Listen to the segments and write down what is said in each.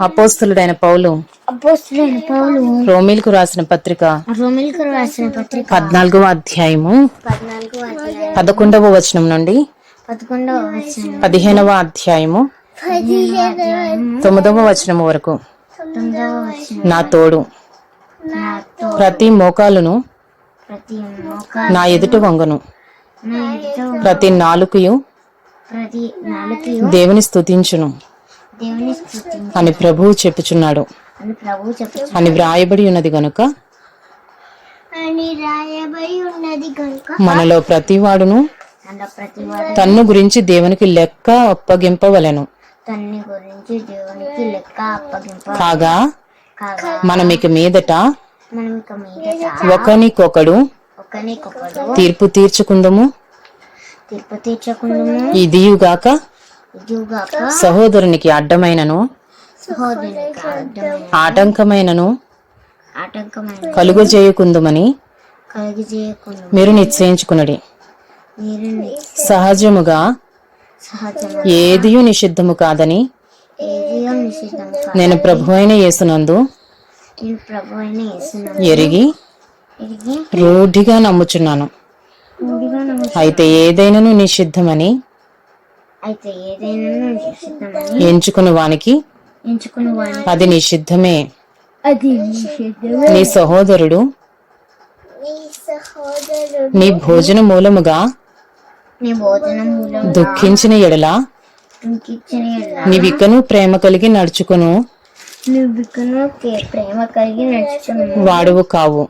అపోస్తులుడైన పౌలు. అపోస్తులైన పౌలు. రోమిల్కు రాసిన పత్రిక రోమిల్కు రాసిన పత్రిక పద్నాలుగవ అధ్యాయము. పదకొండవ వచనం నుండి పదకొండవ వచనం. పదిహేనవ అధ్యాయము. తొమ్మిదవ వచనం వరకు. నా తోడు. ప్రతి మోకాలును నా ఎదుట వంగను. ప్రతి నాలుకయు దేవుని స్తుతించును దేవుని స్థుతి అని ప్రభువు చెప్పుచున్నాడు. అని వ్రాయబడి ఉన్నది గనుక మనలో ప్రతివాడును తన్ను గురించి దేవునికి లెక్క అప్పగింపవలెను. కాగా కాగా మనం ఇక మీదట ఒకనికొకడు తీర్పు తీర్చుకుందము. తీర్పు తీర్చకుండాము ఇదియుగాక సహోదరునికి అడ్డమైనను ఆటంకమైనను ఆటంకమైన కలుగు చేయకుందుమని మీరు నిశ్చయించుకునడి. సహజముగా ఏదియు నిషిద్ధము కాదని నేను ప్రభు అయిన యేసునందు ఎరిగి రూఢిగా నమ్ముచున్నాను. అయితే ఏదైనను నిషిద్ధమని అయితే ఏదైనా నిషిద్ధమని ఎంచుకుని వానికి ఎంచుకుని వాడిని అది నిషిద్ధమే. అది నిషిద్ధం నీ సహోదరుడు నీ సహోదరుడు నీ భోజన మూలముగా నీ భోజనం మూలం దుఃఖించిన ఎడల నీవిక్కను ప్రేమ కలిగి నడుచుకును. ప్రేమ కలిగి నడుచుకున్నావు వాడువు కావు.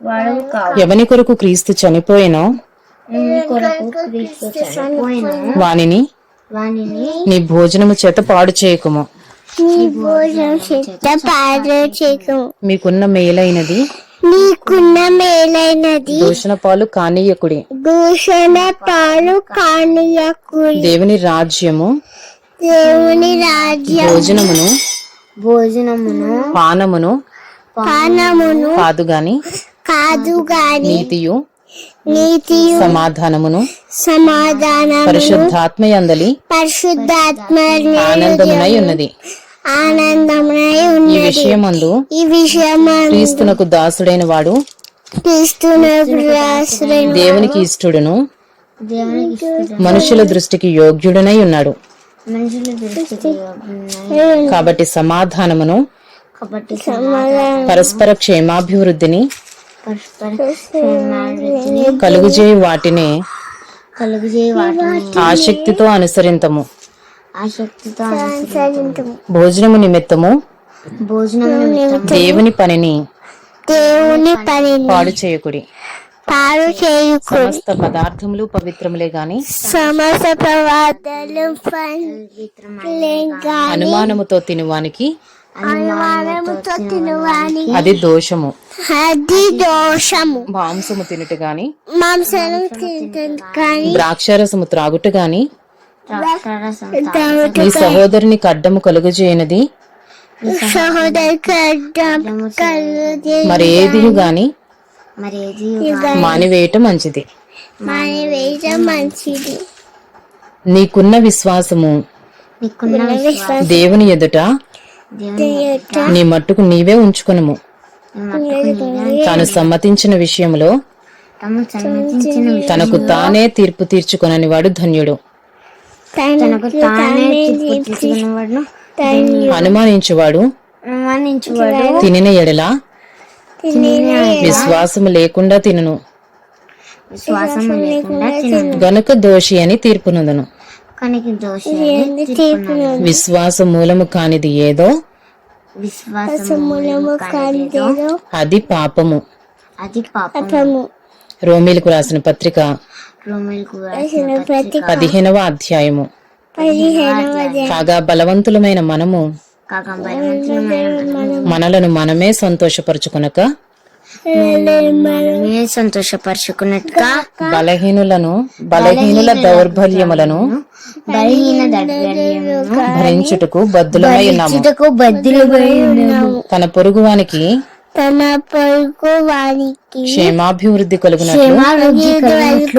వాడు కావు. ఎవని కొరకు క్రీస్తు చనిపోయినో నీ కొరకు క్రీస్తు చనిపోయిన వానిని వానిని నీ భోజనము చేత పాడు చేయకుము. నీ భోజనం చేత పాడు చేయకము. మీకున్న మేలైనది? నీకున్న మేలైనది? దూషణ పాలు కానీయకుడి. దూషణ పాలు కానియకుడి. దేవుని రాజ్యము. దేవుని రాజ్యం భోజనమును. భోజనమును. పానమును. పానమును. కాదు గాని. కాదు గాని. నీతియు. సమాధానమును సమాధానము పరిశుద్ధాత్మయందలి పరిశుద్ధాత్మ ఆనందమునై ఉన్నది. ఆనందమునై ఈ ఉన్నది విషయమందు ఈ విషయం క్రీస్తునకు దాసుడైన వాడు క్రీస్తునకు రాసుడైన దేవునికి ఇష్టడును. మనుషుల దృష్టికి యోగ్యుడనై ఉన్నాడు. మనుషుల దృష్టికి ఉన్నాయి. కాబట్టి సమాధానమును కాబట్టి సమాధానం పరస్పర క్షేమాభివృద్ధిని పరస్పర క్షేమాభివృద్ధిని కలుగుజేయు వాటిని కలుగజేయ వాటిని ఆసక్తితో అనుసరింతము. ఆసక్తితో భోజనము నిమిత్తము భోజనం దేవుని పనిని దేవుని పనిని పాడు చేయకుడి. పాడు చేయుకు సమస్త పదార్థములు పవిత్రములే గాని సమస్త ప్రవాదాలు అనుమానముతో తినువానికి తినవాని అది దోషము. అది దోషము. మాంసము తినుట గాని మాంసం తింటుంది కానీ ద్రాక్షారసము త్రాగుట గాని నీ సహోదరుని కడ్డము కలుగజేయనది? సహోదరికి అడ్డం కలుగే మరేది గాని మరి ఏది మానివేయటం మంచిది. మంచిది. నీకున్న విశ్వాసము నీకున్న విశ్వాసం దేవుని ఎదుట నీ మట్టుకు నీవే ఉంచుకునము. తాను సమ్మతించిన విషయంలో తనకు తానే తీర్పు తీర్చుకొనని వాడు ధన్యుడు. తనకు తానే తీర్చుకున్నవాడు అనుమానించువాడు. తినిన ఎడల విశ్వాసము లేకుండా తినను. విశ్వాసం లేకుండా తినను. గనుక దోషి అని తీర్పునందును విశ్వాస మూలము కానిది ఏదో? విశ్వాసం మూలము కానిదేదో అది పాపము. అది పాపము. రోమిలకు రాసిన పత్రిక. రోమిలకు రాసిన పత్రిక. పదిహేనవ అధ్యాయము. కాగా బలవంతులమైన మనము. మనలను మనమే సంతోషపరచుకొనక సంతోషపరుచుకున్నట్టుగా బలహీనులను బలహీనుల దౌర్బల్యములను భరించుటకు బద్దులమై బద్దులుగా ఉన్నాము. తన పొరుగువానికి తన పొరుగు వారికి క్షేమాభివృద్ధి కలుగునట్లు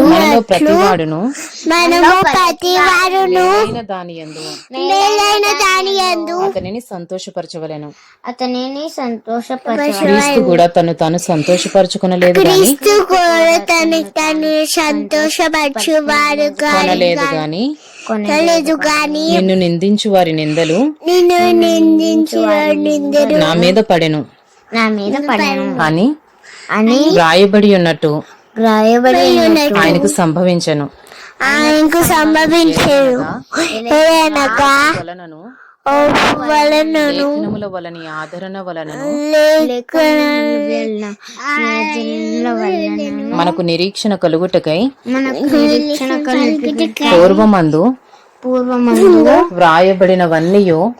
మనలో ప్రతివాడును. మనము ప్రతి వారును అయిన దాని యందు. మేలైన దాని యందు అతనిని సంతోషపరచవలెను. అతనిని సంతోషపరచు క్రీస్తు కూడా తను తాను సంతోషపరచుకునలేదు క్రీస్తు కూడా తను తను సంతోషపరచువారుగా కొనలేదు గాని కొనలేదు గాని నిన్ను నిందించు వారి నిందలు నిన్ను నిందించి నిందరు నా మీద పడెను. నా మీద పడాను. అని అని వ్రాయబడి ఉన్నట్టు రాయబడి ఉన్నట్టు ఆయనకు సంభవించెను. ఆయనకు ఏదనగా వలనను వలని ఆదరణ వలనను మనకు నిరీక్షణ కలుగుటకై మనకు నిరీక్షణ కలుగుటకై పూర్వమందు పూర్వమందు వ్రాయబడినవన్నీయు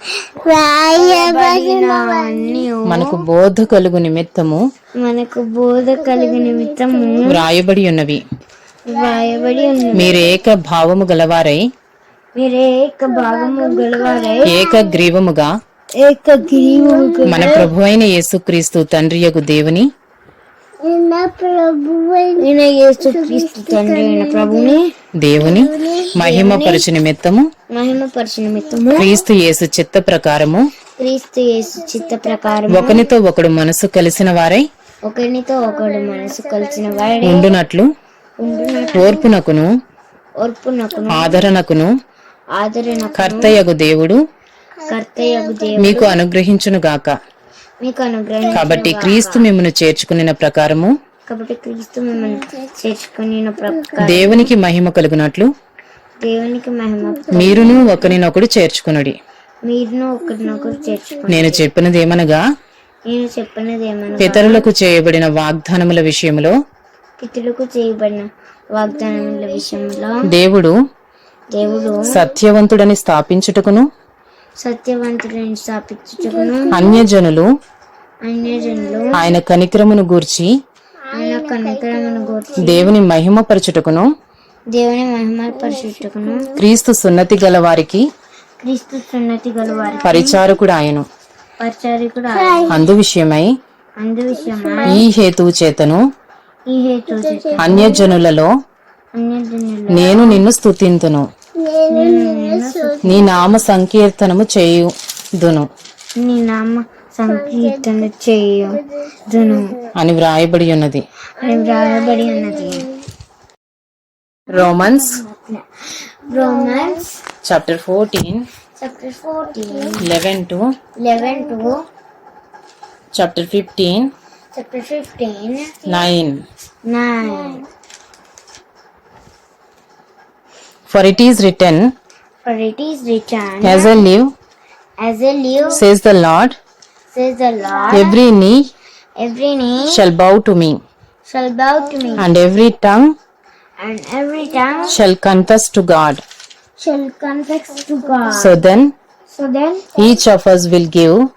రాయబడినవన్నీ మనకు బోధ కలుగు నిమిత్తము మనకు బోధ కలిగి నిమిత్తము వ్రాయబడి ఉన్నవి. రాయబడి ఉంది మీరు ఏక భావము గలవారై మీరు ఏక భాగము గలవారై ఏక గ్రీవముగా ఏక గిరివు మన ప్రభు అయిన యేసుక్రీస్తు తండ్రియగు దేవుని ఈయన యేసు క్రీస్తు తండ్రి అయిన ప్రభుని దేవుని మహిమపరచు నిమిత్తము. మహిమపరచు నిమిత్తము. క్రీస్తు యేసు చిత్త ప్రకారము. క్రీస్తు యేసు చిత్త ప్రకారం ఒకనితో ఒకడు మనసు కలిసిన వారై ఒకరినితో ఒకడు మనసు కలిసిన వాడే ఉండునట్లు ఓర్పునకును ఓర్పునకును ఆదరణకును ఆదరణకు కర్తయగు దేవుడు కర్తయ్యకు దేవుడు మీకు అనుగ్రహించునుగాక. మీకు అనుగ్రహం కాబట్టి క్రీస్తు మిమ్మను చేర్చుకునిన ప్రకారము కాబట్టి క్రీస్తు మిమ్మల్ని ప్రకారం దేవునికి మహిమ కలుగునట్లు దేవునికి మహిమ మీరును ఒకరినొకడు చేర్చుకునుడి. మీరును ఒకరినొకరు చేర్చుకుని నేను చెప్పినది ఏమనగా నేను చెప్పినది ఏమనగా పితరులకు చేయబడిన వాగ్దానముల విషయంలో పితృలకు చేయబడిన వాగ్దానముల విషయంలో దేవుడు దేవుడు సత్యవంతుడని స్థాపించుటకును సత్యవంతుడిని స్థాపించుటకును అన్యజనులు అన్యజనులు ఆయన కనికరమును గూర్చి ఆయన కనికరమును గూర్చి దేవుని మహిమపరచుటకును దేవుని మహిమపరచుటకును క్రీస్తు సున్నతి గల వారికి క్రీస్తు సున్నతి గల వారి పరిచారకుడు ఆయను. పరిచారికుడు అందు విషయమై అందు విషయమై ఈ హేతువు చేతను ఈ హేతు చేత అన్యజనులలో అన్యజనులు నేను నిన్ను స్తుతింతును. నీ నామ సంకీర్తనము చేయుదును. నీ నామ సంకీర్తన చేయుదును. అని వ్రాయబడి ఉన్నది. అని వ్రాయబడి ఉన్నది. Romans Romans chapter fourteen chapter fourteen eleven to eleven to chapter fifteen chapter fifteen nine nine For it is written, For it is written, As a live, As says the Lord, says the Lord, every knee every knee shall bow to me, shall bow to me, and every tongue and every tongue shall confess to God. shall confess to God. So then, So then, each of us will give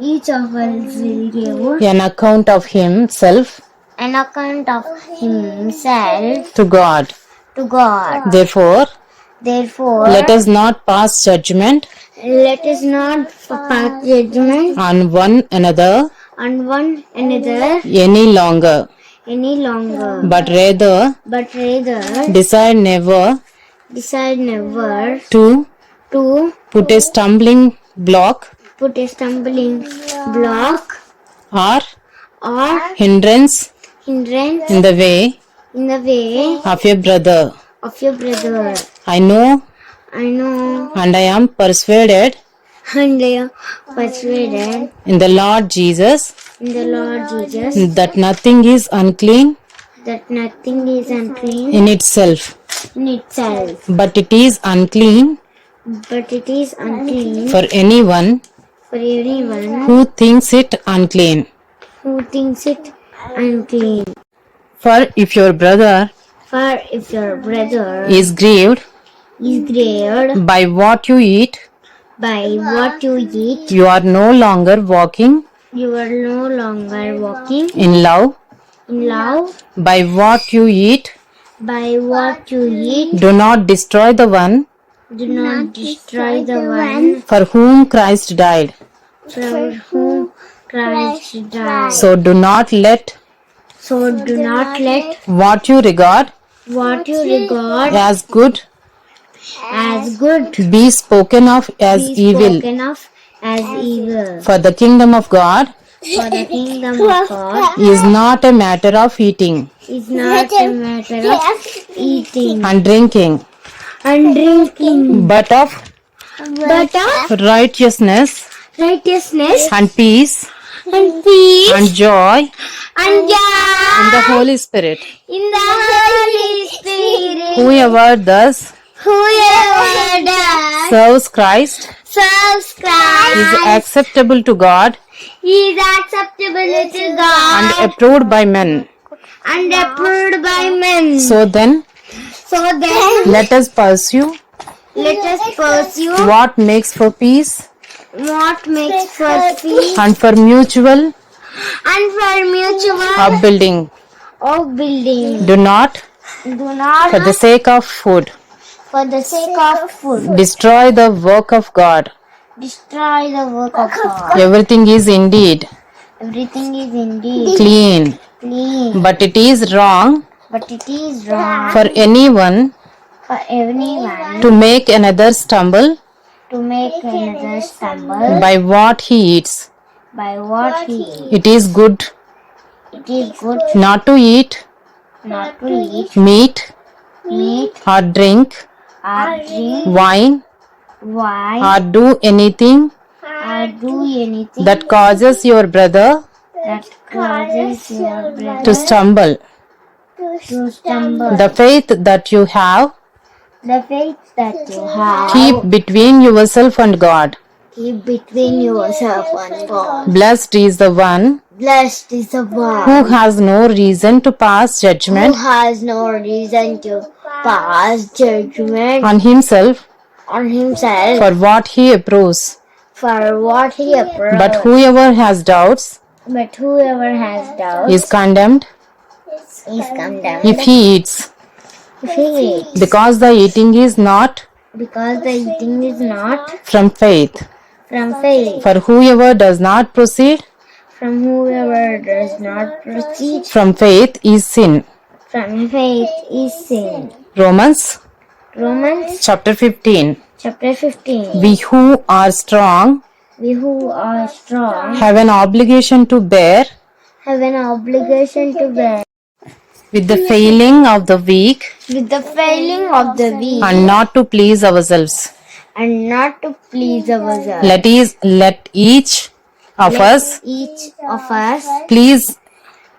each of us will give an account of himself an account of himself to God to God. Therefore, Therefore, let us not pass judgment let us not pass judgment on one another on one another any longer, any longer, but rather but rather decide never decide never to to put a stumbling block put a stumbling block or or hindrance hindrance in the way in the way of your brother. of your brother. I know. I know. And I am persuaded. And I am persuaded. In the Lord Jesus. In the Lord Jesus. That nothing is unclean. That nothing is unclean. In itself, in itself, but it is unclean. But it is unclean. For anyone for anyone who thinks it unclean. who thinks it unclean. For if your brother For if your brother is grieved is grieved by what you eat, by what you eat, you are no longer walking you are no longer walking in love. in love. By what you eat, By what you eat, do not destroy the one do not destroy the one for whom Christ died. for whom Christ died. So do not let So do not let what you regard what you regard as good as good be spoken of as be evil. spoken of as evil. For the kingdom of God For the kingdom of God is not a matter of eating is not a matter of eating and drinking, and drinking, but of but of righteousness righteousness and peace and peace. And joy. And joy. In the Holy Spirit. in the Holy Spirit. Whoever thus Whoever does. Serves Christ. Serves Christ. Is acceptable to God. Is acceptable to God. And approved by men. and approved by men. So then, So then, let us pursue let us pursue what makes for peace what makes for peace? And for mutual? And for mutual upbuilding. of building. Do not, Do not, for the sake of food, for the sake of food, destroy the work of God. destroy the work of God. Everything is indeed Everything is indeed clean, clean, but it is wrong but it is wrong for anyone for anyone to make another stumble to make another stumble. by what he eats. by what he eats. It is good. It is good. not to eat. Not to eat. meat. Meat. Or drink. Or drink. wine. Wine. Or do anything or do anything. that causes your brother that causes your brother to stumble. to stumble. The faith that you have, The faith that you have, keep between yourself and God. keep between yourself and God. Blessed is the one Blessed is the one who has no reason to pass judgment. who has no reason to pass judgment on himself on himself for what he approves. for what he approves. But whoever has doubts But whoever has doubts is condemned is condemned if he eats, eats, because the eating is not because the eating is not from faith. from faith. For whoever does not proceed From whoever does not proceed from faith is sin. from faith is sin. Romans Romans chapter 15. chapter 15. We who are strong We who are strong have an obligation to bear have an obligation to bear with the failing of the weak with the failing of the weak and not to please ourselves. and not to please ourselves. Let, is, let each of us Each of us please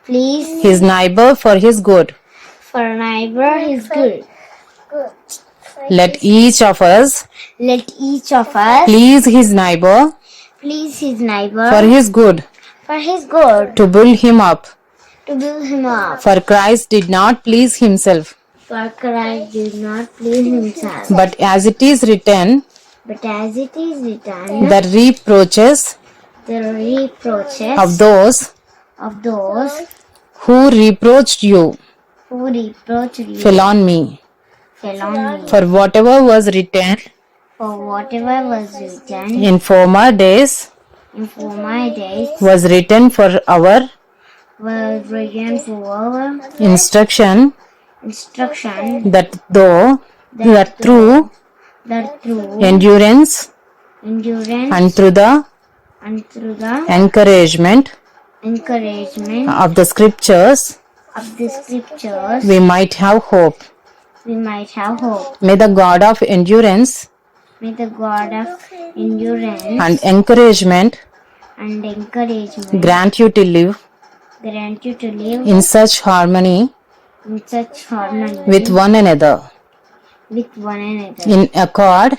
please his neighbor for his good. for neighbor his good. Let each of us Let each of us please his neighbor please his neighbor for his good, for his good to build him up. To build him up. For Christ did not please himself, For Christ did not please himself. but as it is written, But as it is written, the reproaches the reproaches of those of those who reproached you who reproached you fell on me. fell on me. For whatever was written For whatever was written in former days in former days was written for our was written for our instruction, instruction that though that through that through endurance endurance and through the and through the encouragement encouragement of the scriptures of the scriptures we might have hope. we might have hope. May the God of endurance May the God of endurance and encouragement and encouragement grant you to live grant you to live in such harmony in such harmony with one another, with one another in accord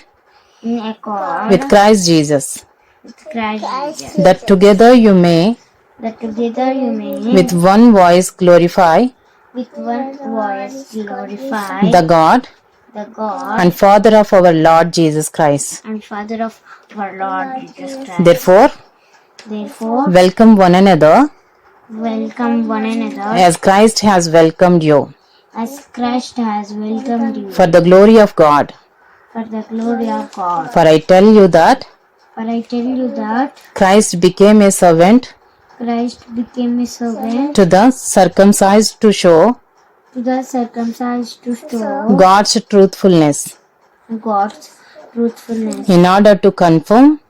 in accord with Christ Jesus, with Christ Jesus, that together you may that together you may with one voice glorify with one voice glorify the God the God and Father of our Lord Jesus Christ. and Father of our Lord Jesus Christ. Therefore, Therefore, welcome one another welcome one another. As Christ has welcomed you. As Christ has welcomed you. For the glory of God. for the glory of God. For I tell you that For I tell you that Christ became a servant Christ became a servant to the circumcised to show to the circumcised to show God's truthfulness. God's truthfulness. In order to confirm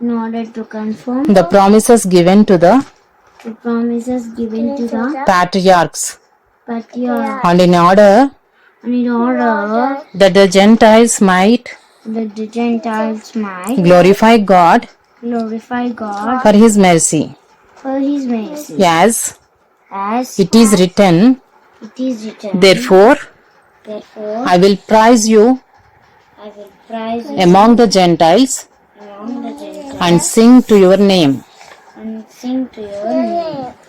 in order to confirm the promises given to the the promises given to the patriarchs patriarchs and in order and in order that the Gentiles might that the Gentiles might glorify God glorify God for his mercy. for his mercy. Yes. As it is written, it is written, therefore therefore I will praise you I will you among the Gentiles among the Gentiles and sing to your name. Thank.